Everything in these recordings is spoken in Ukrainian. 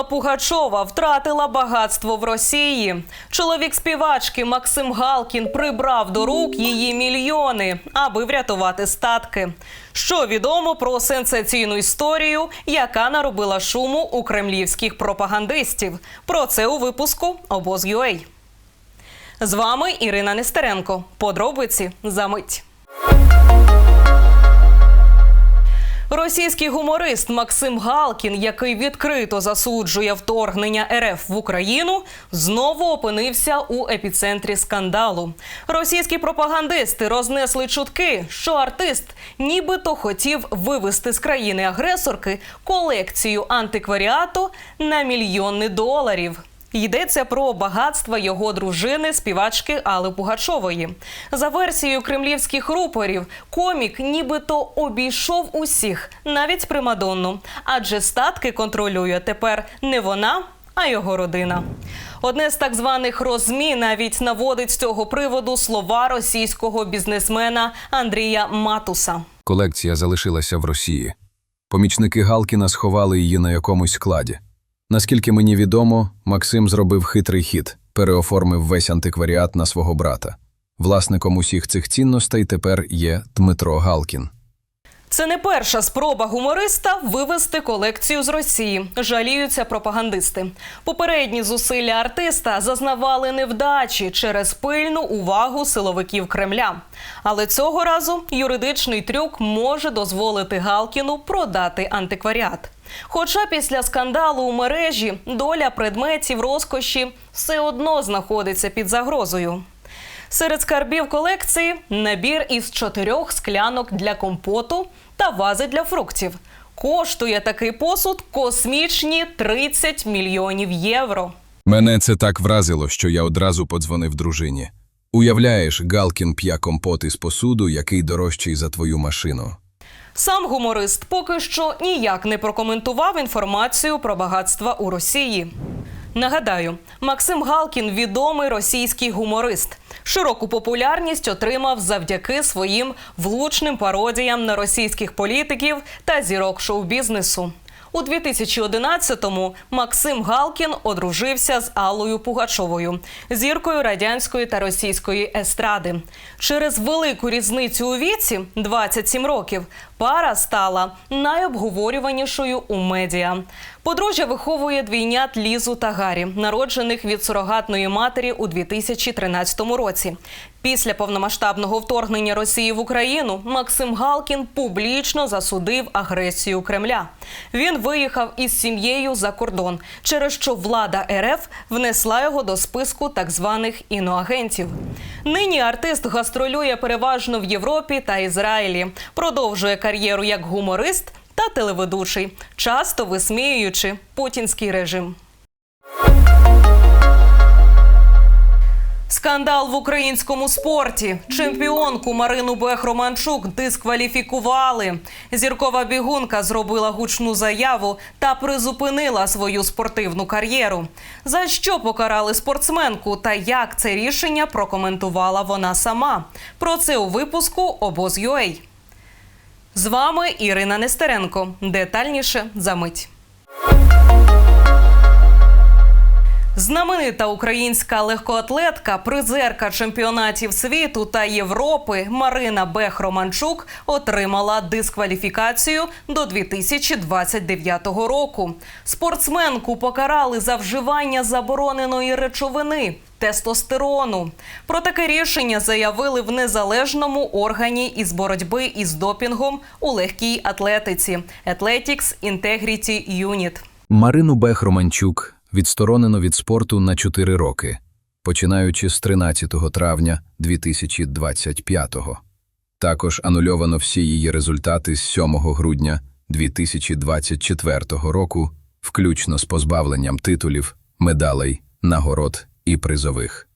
Алла Пугачова втратила багатство в Росії. Чоловік співачки Максим Галкін прибрав до рук її мільйони, аби врятувати статки. Що відомо про сенсаційну історію, яка наробила шуму у кремлівських пропагандистів? Про це у випуску обоз.ua. З вами Ірина Нестеренко. Подробиці за мить. Російський гуморист Максим Галкін, який відкрито засуджує вторгнення РФ в Україну, знову опинився у епіцентрі скандалу. Російські пропагандисти рознесли чутки, що артист нібито хотів вивести з країни агресорки колекцію антикваріату на мільйони доларів. Йдеться про багатства його дружини, співачки Алли Пугачової. За версією кремлівських рупорів, комік нібито обійшов усіх, навіть примадонну, адже статки контролює тепер не вона, а його родина. Одне з так званих розмі навіть наводить з цього приводу слова російського бізнесмена Андрія Матуса. Колекція залишилася в Росії. Помічники Галкіна сховали її на якомусь складі. Наскільки мені відомо, Максим зробив хитрий хід, переоформив весь антикваріат на свого брата. Власником усіх цих цінностей тепер є Дмитро Галкін. Це не перша спроба гумориста вивести колекцію з Росії. Жаліються пропагандисти. Попередні зусилля артиста зазнавали невдачі через пильну увагу силовиків Кремля. Але цього разу юридичний трюк може дозволити Галкіну продати антикваріат. Хоча після скандалу у мережі доля предметів розкоші все одно знаходиться під загрозою. Серед скарбів колекції набір із чотирьох склянок для компоту та вази для фруктів. Коштує такий посуд космічні 30 мільйонів євро. Мене це так вразило, що я одразу подзвонив дружині. Уявляєш, Галкін п'є компот із посуду, який дорожчий за твою машину. Сам гуморист поки що ніяк не прокоментував інформацію про багатства у Росії. Нагадаю, Максим Галкін відомий російський гуморист. Широку популярність отримав завдяки своїм влучним пародіям на російських політиків та зірок шоу-бізнесу. У 2011-му Максим Галкін одружився з Аллою Пугачовою, зіркою радянської та російської естради. Через велику різницю у віці 27 років пара стала найобговорюванішою у медіа. Подружжя виховує двійнят Лізу та Гарі, народжених від сурогатної матері у 2013 році. Після повномасштабного вторгнення Росії в Україну Максим Галкін публічно засудив агресію Кремля. Він виїхав із сім'єю за кордон, через що влада РФ внесла його до списку так званих іноагентів. Нині артист гастролює переважно в Європі та Ізраїлі, продовжує кар'єру як гуморист та телеведучий, часто висміюючи путінський режим. Скандал в українському спорті. Чемпіонку Марину Бех-Романчук дискваліфікували. Зіркова бігунка зробила гучну заяву та призупинила свою спортивну кар'єру. За що покарали спортсменку та як це рішення прокоментувала вона сама. Про це у випуску обоз.ua. З вами Ірина Нестеренко. Детальніше за мить. Знаменита українська легкоатлетка, призерка чемпіонатів світу та Європи Марина Бех-Романчук отримала дискваліфікацію до 2029 року. Спортсменку покарали за вживання забороненої речовини. Тестостерону про таке рішення заявили в незалежному органі із боротьби із допінгом у легкій атлетиці Athletics Integrity Unit. Марину Бех Романчук відсторонено від спорту на 4 роки, починаючи з 13 травня 2025-го. Також анульовано всі її результати з 7 грудня 2024 року, включно з позбавленням титулів, медалей, нагород і призових.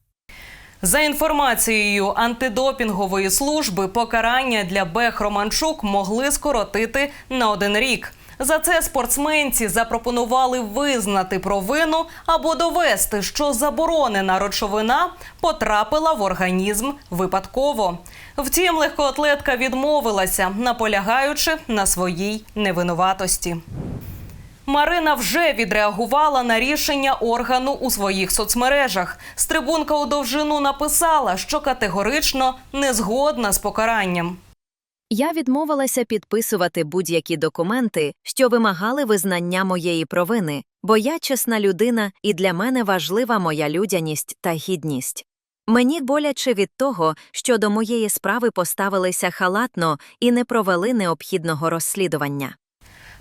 За інформацією антидопінгової служби, покарання для Бех Романчук могли скоротити на один рік. За це спортсменці запропонували визнати провину або довести, що заборонена речовина потрапила в організм випадково. Втім, легкоатлетка відмовилася, наполягаючи на своїй невинуватості. Марина вже відреагувала на рішення органу у своїх соцмережах. Стрибунка у довжину написала, що категорично не згодна з покаранням. Я відмовилася підписувати будь-які документи, що вимагали визнання моєї провини, бо я чесна людина і для мене важлива моя людяність та гідність. Мені боляче від того, що до моєї справи поставилися халатно і не провели необхідного розслідування.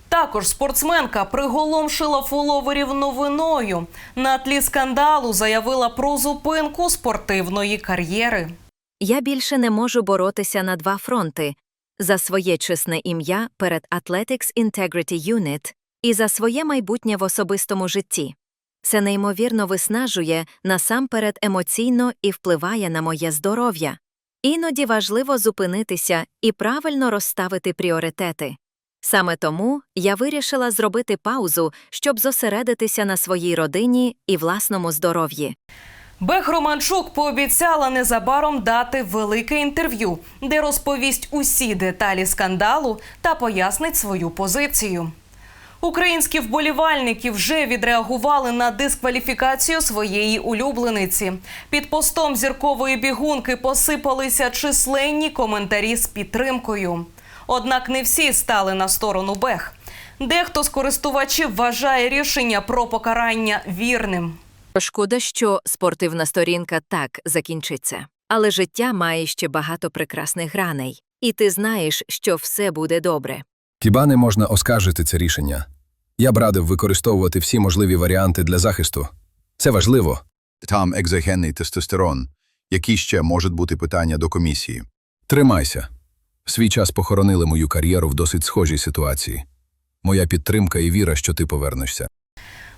Також спортсменка приголомшила фоловерів новиною. На тлі скандалу заявила про зупинку спортивної кар'єри. Я більше не можу боротися на два фронти за своє чесне ім'я перед Athletics Integrity Unit і за своє майбутнє в особистому житті. Це неймовірно виснажує насамперед емоційно і впливає на моє здоров'я. Іноді важливо зупинитися і правильно розставити пріоритети. Саме тому я вирішила зробити паузу, щоб зосередитися на своїй родині і власному здоров'ї. Бех Романчук пообіцяла незабаром дати велике інтерв'ю, де розповість усі деталі скандалу та пояснить свою позицію. Українські вболівальники вже відреагували на дискваліфікацію своєї улюблениці. Під постом зіркової бігунки посипалися численні коментарі з підтримкою. Однак не всі стали на сторону Бех. Дехто з користувачів вважає рішення про покарання вірним. Шкода, що спортивна сторінка так закінчиться. Але життя має ще багато прекрасних граней, і ти знаєш, що все буде добре. Хіба не можна оскаржити це рішення? Я б радив використовувати всі можливі варіанти для захисту. Це важливо. Там екзогенний тестостерон. Які ще можуть бути питання до комісії? Тримайся. В свій час похоронили мою кар'єру в досить схожій ситуації. Моя підтримка і віра, що ти повернешся.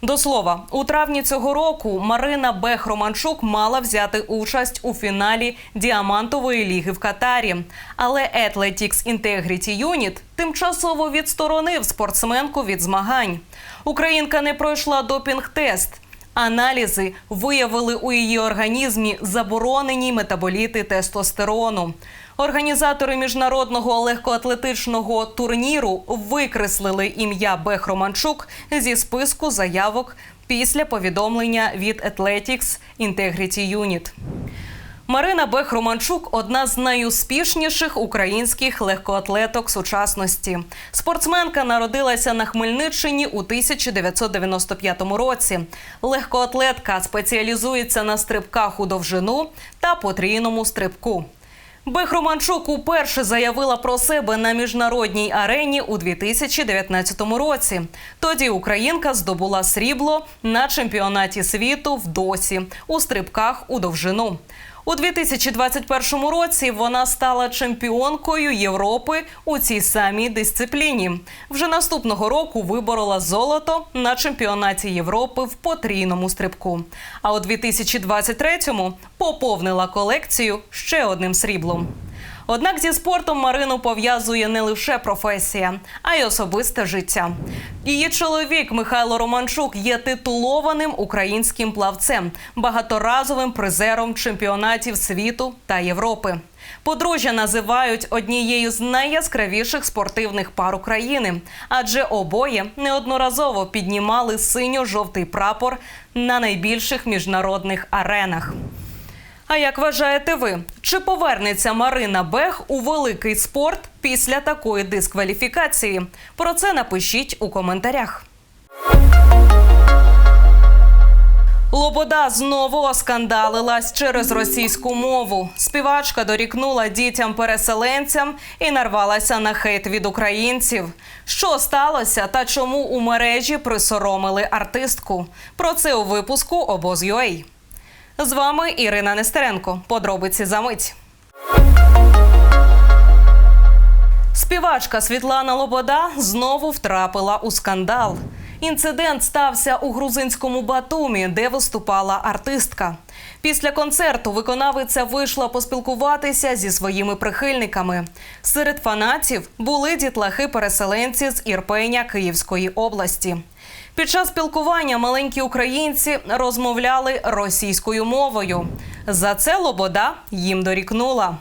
До слова, у травні цього року Марина Бех Романчук мала взяти участь у фіналі діамантової ліги в Катарі. Але Athletics Integrity Unit тимчасово відсторонив спортсменку від змагань. Українка не пройшла допінг-тест. Аналізи виявили у її організмі заборонені метаболіти тестостерону. Організатори міжнародного легкоатлетичного турніру викреслили ім'я Бех Романчук зі списку заявок після повідомлення від Athletics Integrity Unit. Марина Бех Романчук одна з найуспішніших українських легкоатлеток сучасності. Спортсменка народилася на Хмельниччині у 1995 році. Легкоатлетка спеціалізується на стрибках у довжину та потрійному стрибку. Бех Романчук уперше заявила про себе на міжнародній арені у 2019 році. Тоді українка здобула срібло на чемпіонаті світу в досі у стрибках у довжину. У 2021 році вона стала чемпіонкою Європи у цій самій дисципліні. Вже наступного року виборола золото на чемпіонаті Європи в потрійному стрибку. А у 2023-му поповнила колекцію ще одним сріблом. Однак зі спортом Марину пов'язує не лише професія, а й особисте життя. Її чоловік Михайло Романчук є титулованим українським плавцем, багаторазовим призером чемпіонатів світу та Європи. Подружжя називають однією з найяскравіших спортивних пар України, адже обоє неодноразово піднімали синьо-жовтий прапор на найбільших міжнародних аренах. А як вважаєте ви, чи повернеться Марина Бех у великий спорт після такої дискваліфікації? Про це напишіть у коментарях. Лобода знову оскандалилась через російську мову. Співачка дорікнула дітям-переселенцям і нарвалася на хейт від українців. Що сталося та чому у мережі присоромили артистку? Про це у випуску обоз.ua. З вами Ірина Нестеренко. Подробиці за мить. Співачка Світлана Лобода знову втрапила у скандал. Інцидент стався у грузинському Батумі, де виступала артистка. Після концерту виконавиця вийшла поспілкуватися зі своїми прихильниками. Серед фанатів були дітлахи-переселенці з Ірпеня Київської області. Під час спілкування маленькі українці розмовляли російською мовою. За це Лобода їм дорікнула.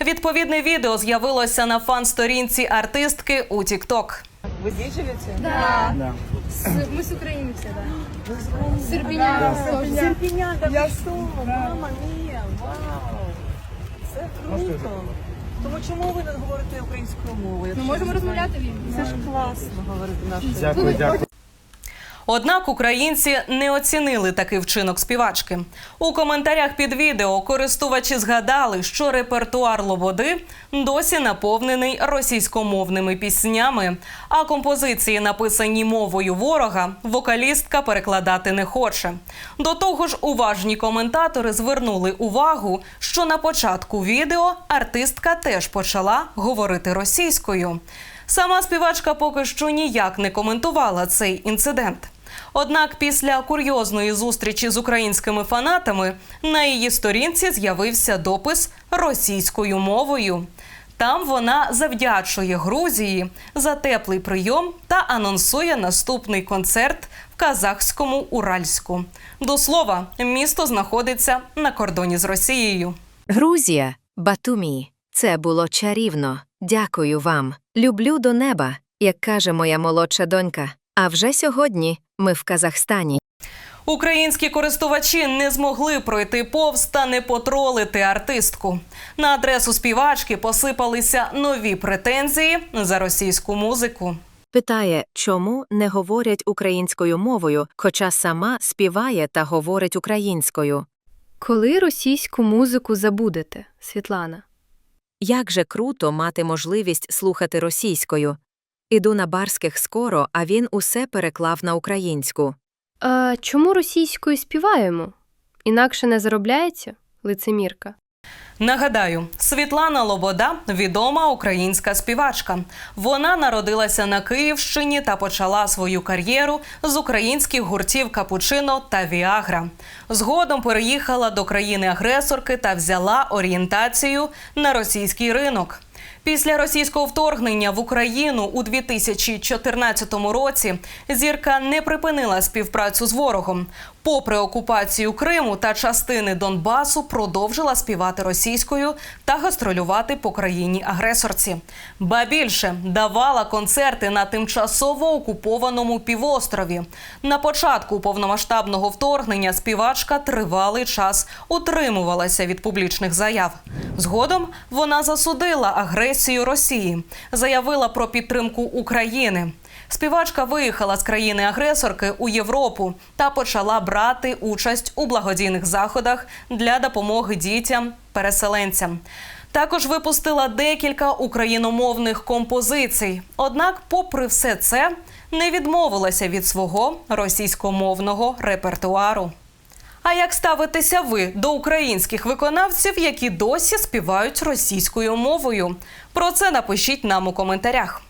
Відповідне відео з'явилося на фан-сторінці артистки у TikTok. Вы здесь живете? Да. С- мы с Украины все, да. С Ирпеня. тоже. Серпіня, я що? Мама мія, вау! Це круто. Тому чому ви не говорите українською мовою? Ми можемо розмовляти в ній. Це ж класно говорити нашою. Однак українці не оцінили такий вчинок співачки. У коментарях під відео користувачі згадали, що репертуар Лободи досі наповнений російськомовними піснями, а композиції, написані мовою ворога, вокалістка перекладати не хоче. До того ж, уважні коментатори звернули увагу, що на початку відео артистка теж почала говорити російською. Сама співачка поки що ніяк не коментувала цей інцидент. Однак після курйозної зустрічі з українськими фанатами на її сторінці з'явився допис російською мовою. Там вона завдячує Грузії за теплий прийом та анонсує наступний концерт в казахському Уральську. До слова, місто знаходиться на кордоні з Росією. Грузія, Батумі. Це було чарівно. Дякую вам. Люблю до неба, як каже моя молодша донька. А вже сьогодні ми в Казахстані. Українські користувачі не змогли пройти повз та не потролити артистку. На адресу співачки посипалися нові претензії за російську музику. Питає, чому не говорять українською мовою, хоча сама співає та говорить українською. Коли російську музику забудете, Світлана? Як же круто мати можливість слухати російською. Іду на барських скоро, а він усе переклав на українську. А чому російською співаємо? Інакше не заробляється? Лицемірка. Нагадаю, Світлана Лобода відома українська співачка. Вона народилася на Київщині та почала свою кар'єру з українських гуртів Капучино та Віагра. Згодом переїхала до країни-агресорки та взяла орієнтацію на російський ринок. Після російського вторгнення в Україну у 2014 році зірка не припинила співпрацю з ворогом. Попри окупацію Криму та частини Донбасу, продовжила співати російською та гастролювати по країні агресорці. Ба більше давала концерти на тимчасово окупованому півострові. На початку повномасштабного вторгнення співачка тривалий час утримувалася від публічних заяв. Згодом вона засудила агресію Росії, заявила про підтримку України. Співачка виїхала з країни-агресорки у Європу та почала брати участь у благодійних заходах для допомоги дітям-переселенцям. Також випустила декілька україномовних композицій. Однак, попри все це, не відмовилася від свого російськомовного репертуару. А як ставитеся ви до українських виконавців, які досі співають російською мовою? Про це напишіть нам у коментарях.